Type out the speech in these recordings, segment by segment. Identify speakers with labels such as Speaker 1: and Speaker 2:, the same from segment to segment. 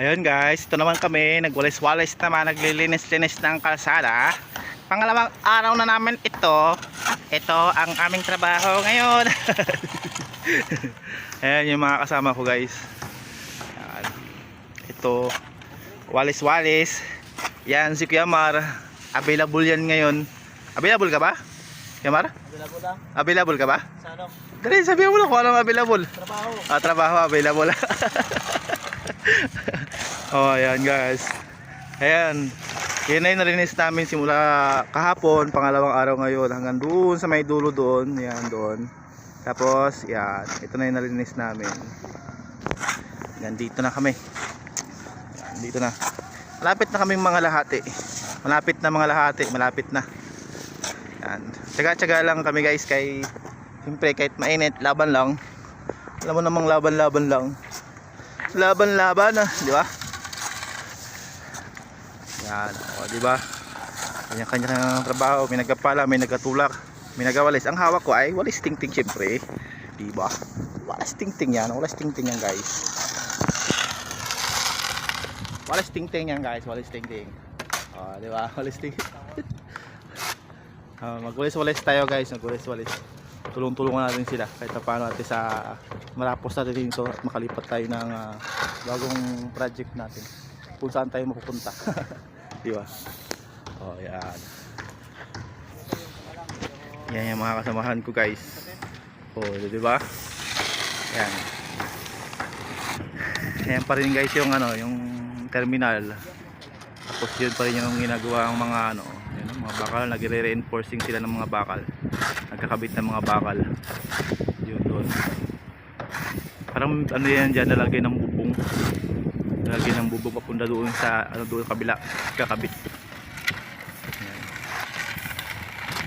Speaker 1: Ayun guys, ito naman kami, nagwalis-walis naman, naglilinis-linis ng kalsada. Pangalawang araw na namin ito. Ito ang aming trabaho ngayon. Ayan yung mga kasama ko guys. Ayan. Ito, walis-walis. Yan si Kuya Mar. Available yan ngayon. Available ka ba? Kuya Mar?
Speaker 2: Available lang.
Speaker 1: Available ka ba?
Speaker 2: Sa ano?
Speaker 1: Dali, sabihin mo lang kung anong available.
Speaker 2: Trabaho.
Speaker 1: Ah, trabaho available. oh, ayan guys. Ayan. Yan yung narinis namin simula kahapon, pangalawang araw ngayon, hanggang doon sa may dulo doon. Yan, doon. Tapos, yan. Ito na yung narinis namin. Yan, dito na kami. Yan, dito na. Malapit na kaming mga lahati. Malapit na mga lahati. Malapit na. Yan. Tsaga-tsaga lang kami guys kay Siyempre kahit mainit, laban lang. Alam mo namang laban-laban lang. Laban-laban ah, di ba? Yan, o di ba? Kanya-kanya trabaho, may nagkapala, may nagkatulak, may nagawalis. Ang hawak ko ay walis ting-ting siyempre. Di ba? Walis ting-ting yan, walis ting-ting yan guys. Walis ting-ting yan guys, walis ting-ting. O, di ba? Walis ting Ah, magwalis-walis tayo guys, magwalis-walis tulong-tulungan natin sila kahit pa paano natin sa marapos natin dito at makalipat tayo ng ah, bagong project natin. Kung saan tayo mapupunta. Di ba? Oh yan. Yan yung mga kasamahan ko guys. Oh di ba? Yan. Yan pa rin guys yung ano yung terminal. Tapos yun pa rin yung ginagawa ang mga ano yun, mga bakal. Nagre-reinforcing sila ng mga bakal nagkakabit ng mga bakal. Yun doon. Parang ano yan dyan nalagay ng bubong. Nalagay ng bubong papunta doon sa ano doon kabila. Kakabit Yan.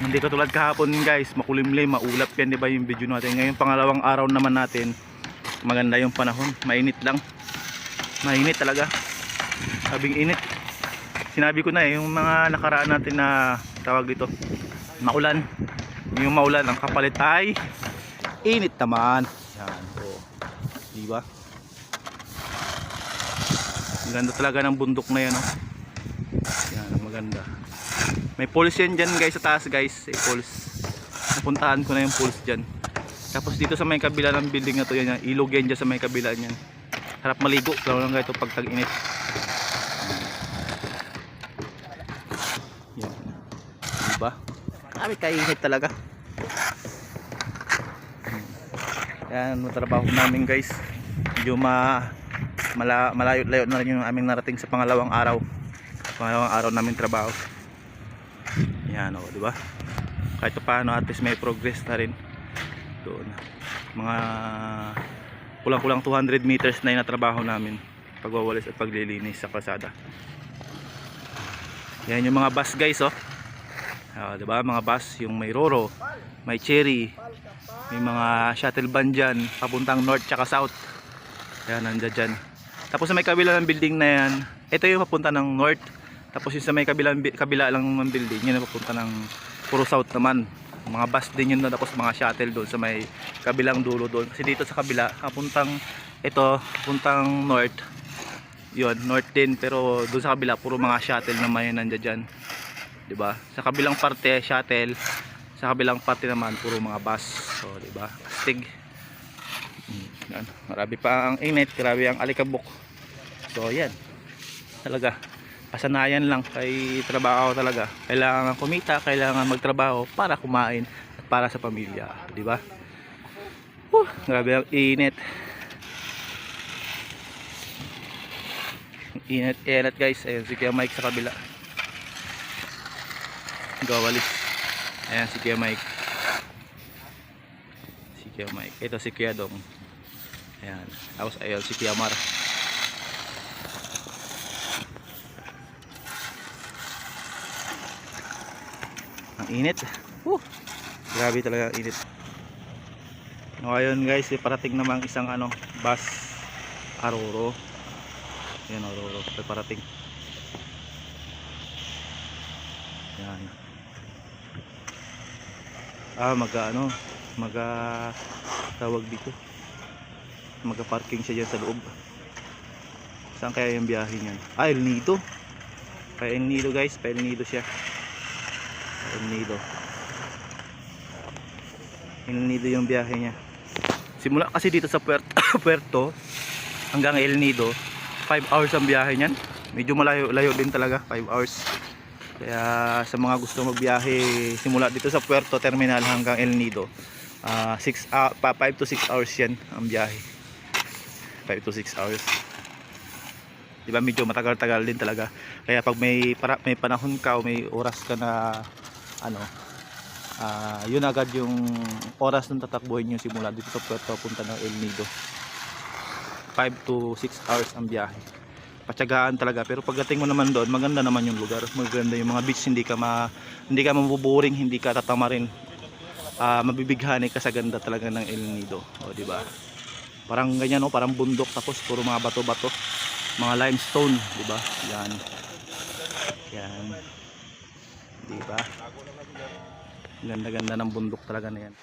Speaker 1: hindi katulad kahapon guys. Makulimlim maulap yan di ba yung video natin. Ngayon pangalawang araw naman natin. Maganda yung panahon. Mainit lang. Mainit talaga. Sabing init. Sinabi ko na eh yung mga nakaraan natin na tawag dito maulan yung maulan ang kapalit ay init naman. Yan o di ba ganda talaga ng bundok na yan oh. yan maganda. May pulse yan dyan guys sa taas guys. May pulse. Napuntahan ko na yung pulse dyan. Tapos dito sa may kabila ng building na to yan, yan. Ilog yan dyan sa may kabila niyan. Harap maligo. Lalo lang ito pag tag init yan. Diba Grabe kainit talaga. Yan, trabaho namin guys. Medyo ma mala, malayo-layo na rin yung aming narating sa pangalawang araw. Pangalawang araw namin trabaho. Yan o, di ba? Kahit pa paano at least may progress na rin. Doon. Mga kulang-kulang 200 meters na yung natrabaho namin. Pagwawalis at paglilinis sa kalsada. Yan yung mga bus guys oh. Ah, 'di ba? Mga bus, yung may Roro, may Cherry, may mga shuttle van diyan papuntang north tsaka south. Yan nandiyan diyan. Tapos sa may kabila ng building na yan, ito yung papunta ng north. Tapos yung sa may kabila, kabila lang ng building, yun yung papunta ng puro south naman. Mga bus din yun doon, tapos mga shuttle doon sa may kabilang dulo doon. Kasi dito sa kabila, papuntang ito, papuntang north. Yun, north din, pero doon sa kabila, puro mga shuttle naman yun nandiyan dyan. 'Di ba? Sa kabilang parte shuttle, sa kabilang parte naman puro mga bus. So, 'di ba? Astig. Hmm, yan. Marami pa ang init, grabe ang alikabok. So, yan. Talaga. Kasanayan lang kay trabaho talaga. Kailangan kumita, kailangan magtrabaho para kumain at para sa pamilya, 'di ba? Uh, grabe ang init. Init, init guys. Ayun si Kuya Mike sa kabila gawalis ayan si Kuya Mike. Si Kuya Mike. Ito si Kuya Dong. Ayan. Tapos ayun si Kuya Mar. Ang init. Woo! grabe talaga ang init. Ngayon guys eh, parating namang isang ano bus. Aroro yan Aroro parating. Yan ah mag ano mag tawag dito mag parking siya dyan sa loob Saan kaya yung biyahe niyan? Ah, El Nido. Pa El Nido guys, pa El Nido siya. El Nido. El Nido yung biyahe niya. Simula kasi dito sa Puerto, Puerto hanggang El Nido, 5 hours ang biyahe niyan. Medyo malayo layo din talaga, 5 hours. Kaya sa mga gusto magbiyahe simula dito sa Puerto Terminal hanggang El Nido, ah 6 ah, pa 5 to 6 hours 'yan ang biyahe. 5 to 6 hours. 'Di ba medyo matagal-tagal din talaga. Kaya pag may para, may panahon ka o may oras ka na ano ah yun agad yung oras ng tatakbuhin nyo simula dito sa Puerto punta ng El Nido 5 to 6 hours ang biyahe patyagaan talaga. Pero pagdating mo naman doon maganda naman yung lugar. Maganda yung mga beach. Hindi ka ma, hindi ka mabuboring hindi ka tatamarin ah mabibighani ka sa ganda talaga ng El Nido. O di ba? Parang ganyan no? Parang bundok tapos puro mga bato-bato. Mga limestone di ba? Yan. Yan. Di ba? Ganda-ganda ng bundok talaga na yan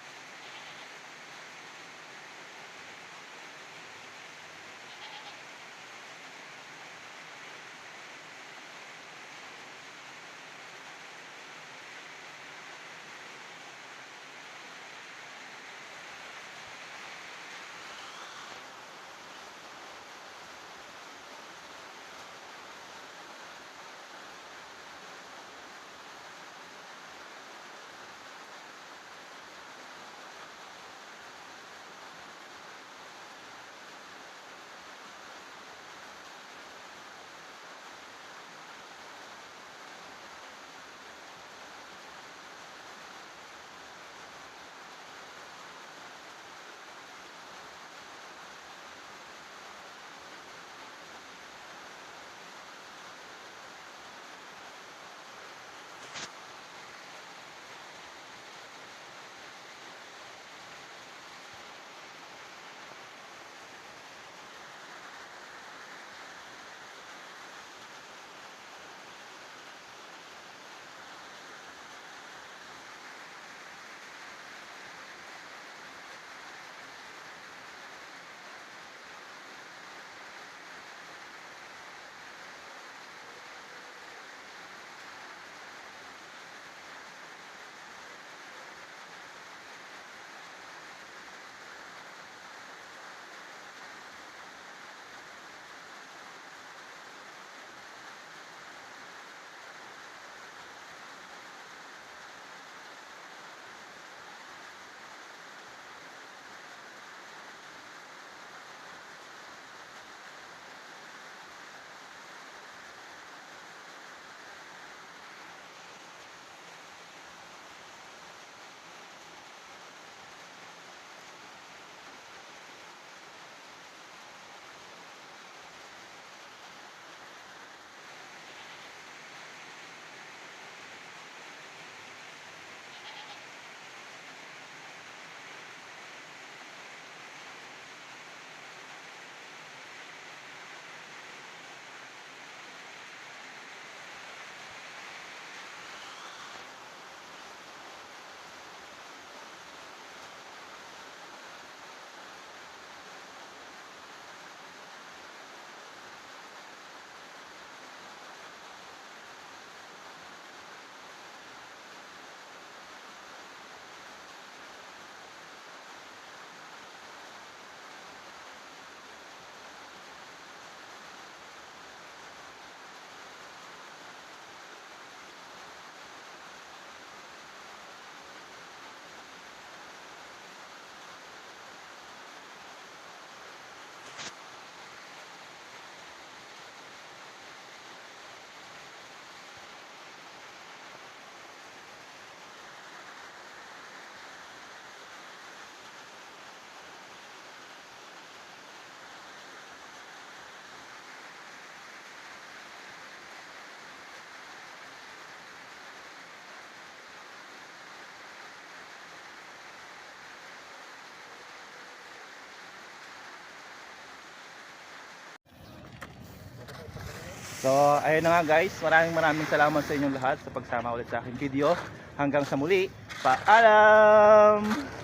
Speaker 1: So, ayun na nga guys. Maraming maraming salamat sa inyong lahat sa pagsama ulit sa aking video. Hanggang sa muli. Paalam!